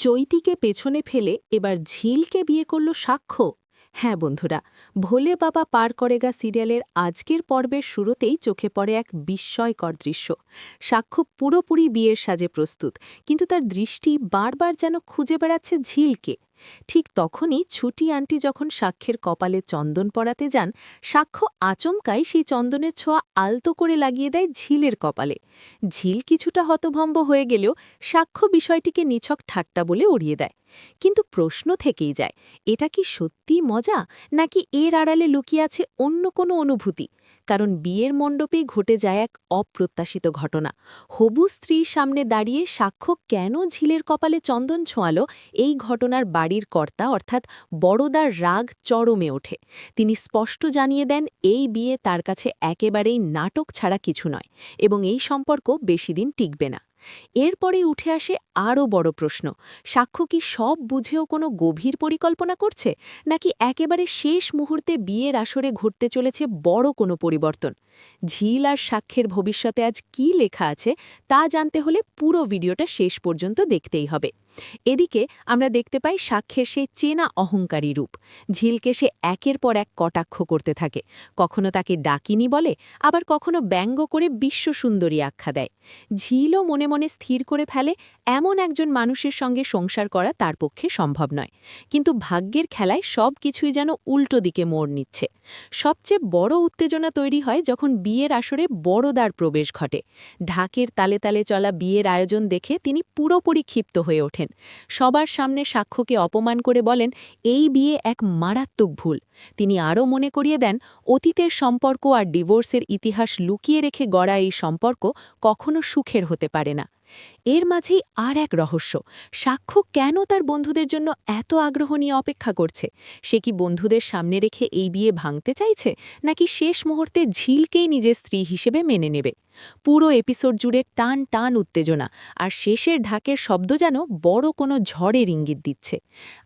চৈতিকে পেছনে ফেলে এবার ঝিলকে বিয়ে করল সাক্ষ্য। হ্যাঁ বন্ধুরা, ভোলে বাবা পার করেগা সিরিয়ালের আজকের পর্বের শুরুতেই চোখে পড়ে এক বিস্ময়কর দৃশ্য। সাক্ষ্য পুরোপুরি বিয়ের সাজে প্রস্তুত, কিন্তু তার দৃষ্টি বারবার যেন খুঁজে বেড়াচ্ছে ঝিলকে। ঠিক তখনই ছুটি আন্টি যখন সাক্ষ্যের কপালে চন্দন পড়াতে যান, সাক্ষ্য আচমকাই সেই চন্দনের ছোঁয়া আলতো করে লাগিয়ে দেয় ঝিলের কপালে। ঝিল কিছুটা হতভম্ব হয়ে গেলেও সাক্ষ্য বিষয়টিকে নিছক ঠাট্টা বলে উড়িয়ে দেয়। কিন্তু প্রশ্ন থেকেই যায়, এটা কি সত্যি মজা নাকি এর আড়ালে লুকিয়ে আছে অন্য কোনো অনুভূতি? কারণ বিয়ের মণ্ডপেই ঘটে যায় এক অপ্রত্যাশিত ঘটনা। হবু স্ত্রীর সামনে দাঁড়িয়ে সাক্ষ্য কেন ঝিলের কপালে চন্দন ছোঁয়ালো এই ঘটনার বাড়ির কর্তা অর্থাৎ বড়দার রাগ চরমে ওঠে। তিনি স্পষ্ট জানিয়ে দেন, এই বিয়ে তার কাছে একেবারেই নাটক ছাড়া কিছু নয় এবং এই সম্পর্ক বেশিদিন টিকবে না। এরপরে উঠে আসে আরও বড় প্রশ্ন, সাক্ষ্য কি সব বুঝেও কোনো গভীর পরিকল্পনা করছে, নাকি একেবারে শেষ মুহূর্তে বিয়ের আসরে ঘটতে চলেছে বড় কোনো পরিবর্তন? ঝিল আর সাক্ষ্যের ভবিষ্যতে আজ কি লেখা আছে তা জানতে হলে পুরো ভিডিওটা শেষ পর্যন্ত দেখতেই হবে। এদিকে আমরা দেখতে পাই সাক্ষ্যের সেই চেনা অহংকারী রূপ। ঝিলকে সে একের পর এক কটাক্ষ করতে থাকে। কখনো তাকে ডাকিনি বলে, আবার কখনো ব্যঙ্গ করে বিশ্ব সুন্দরী আখ্যা দেয়। ঝিলও মনে মনে স্থির করে ফেলে, এমন একজন মানুষের সঙ্গে সংসার করা তার পক্ষে সম্ভব নয়। কিন্তু ভাগ্যের খেলায় সব কিছুই যেন উল্টো দিকে মোড় নিচ্ছে। সবচেয়ে বড় উত্তেজনা তৈরি হয় যখন বিয়ের আসরে বড়দার প্রবেশ ঘটে। ঢাকের তালে তালে চলা বিয়ের আয়োজন দেখে তিনি পুরোপুরি ক্ষিপ্ত হয়ে ওঠেন। সবার সামনে সাক্ষ্যকে অপমান করে বলেন, এই বিয়ে এক মারাত্মক ভুল। তিনি আরও মনে করিয়ে দেন, অতীতের সম্পর্ক আর ডিভোর্সের ইতিহাস লুকিয়ে রেখে গড়া এই সম্পর্ক কখনো সুখের হতে পারে না। এর মাঝেই আর এক রহস্য। সাক্ষ্য কেন তার বন্ধুদের জন্য এত আগ্রহ নিয়ে অপেক্ষা করছে? সে কি বন্ধুদের সামনে রেখে এই বিয়ে ভাঙতে চাইছে? নাকি শেষ মুহূর্তে ঝিলকেই নিজের স্ত্রী হিসেবে মেনে নেবে? পুরো এপিসোড জুড়ে টান টান উত্তেজনা, আর শেষের ঢাকের শব্দ যেন বড় কোনো ঝড়ের ইঙ্গিত দিচ্ছে।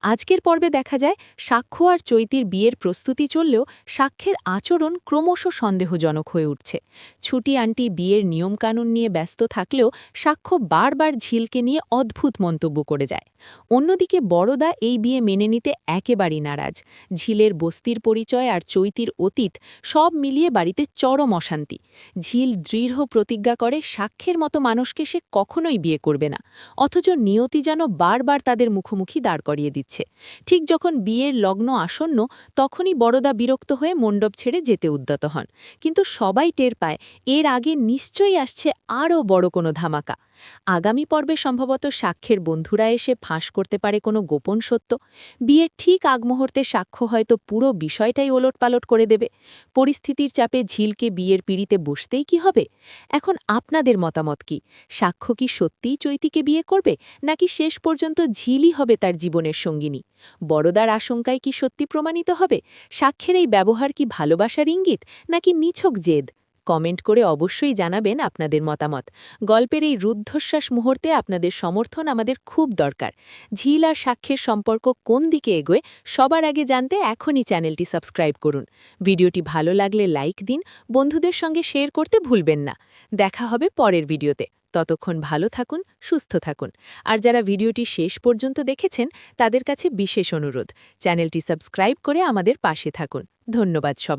আজকের পর্বে দেখা যায়, সাক্ষ্য আর চৈতির বিয়ের প্রস্তুতি চললেও সাক্ষ্যের আচরণ ক্রমশ সন্দেহজনক হয়ে উঠছে। ছুটি আন্টি বিয়ের নিয়মকানুন নিয়ে ব্যস্ত থাকলেও সাক্ষ্য বারবার ঝিলকে নিয়ে অদ্ভুত মন্তব্য করে যায়। অন্যদিকে বড়দা এই বিয়ে মেনে নিতে একেবারেই নারাজ। ঝিলের বস্তির পরিচয় আর চৈতির অতীত সব মিলিয়ে বাড়িতে চরম অশান্তি। ঝিল দৃঢ় প্রতিজ্ঞা করে সাক্ষ্যের মতো মানুষকে সে কখনোই বিয়ে করবে না, অথচ নিয়তি যেন বারবার তাদের মুখোমুখি দাঁড় করিয়ে দিচ্ছে। ঠিক যখন বিয়ের লগ্ন আসন্ন, তখনই বড়দা বিরক্ত হয়ে মণ্ডপ ছেড়ে যেতে উদ্যত হন। কিন্তু সবাই টের পায়, এর আগে নিশ্চয়ই আসছে আরও বড় কোনো ধামাকা। আগামী পর্বে সম্ভবত সাক্ষ্যের বন্ধুরা এসে ফাঁস করতে পারে কোনো গোপন সত্য। বিয়ের ঠিক আগমুহূর্তে সাক্ষ্য হয়তো পুরো বিষয়টাই ওলটপালট করে দেবে। পরিস্থিতির চাপে ঝিলকে বিয়ের পিড়িতে বসতেই কি হবে? এখন আপনাদের মতামত কি? সাক্ষ্য কি সত্যিই চৈতিকে বিয়ে করবে, নাকি শেষ পর্যন্ত ঝিলই হবে তার জীবনের সঙ্গিনী? বড়দার আশঙ্কায় কি সত্যি প্রমাণিত হবে? সাক্ষ্যের এই ব্যবহার কি ভালোবাসার ইঙ্গিত, নাকি নিছক জেদ? কমেন্ট করে অবশ্যই জানাবেন আপনাদের মতামত। গল্পের এই রুদ্ধশ্বাস মুহূর্তে আপনাদের সমর্থন আমাদের খুব দরকার। ঝিল আর সাক্ষ্যের সম্পর্ক কোন দিকে এগোয় সবার আগে জানতে এখনই চ্যানেলটি সাবস্ক্রাইব করুন। ভিডিওটি ভালো লাগলে লাইক দিন, বন্ধুদের সঙ্গে শেয়ার করতে ভুলবেন না। দেখা হবে পরের ভিডিওতে। ততক্ষণ ভালো থাকুন, সুস্থ থাকুন। আর যারা ভিডিওটি শেষ পর্যন্ত দেখেছেন, তাদের কাছে বিশেষ অনুরোধ। চ্যানেলটি সাবস্ক্রাইব করে আমাদের পাশে থাকুন। ধন্যবাদ সবাই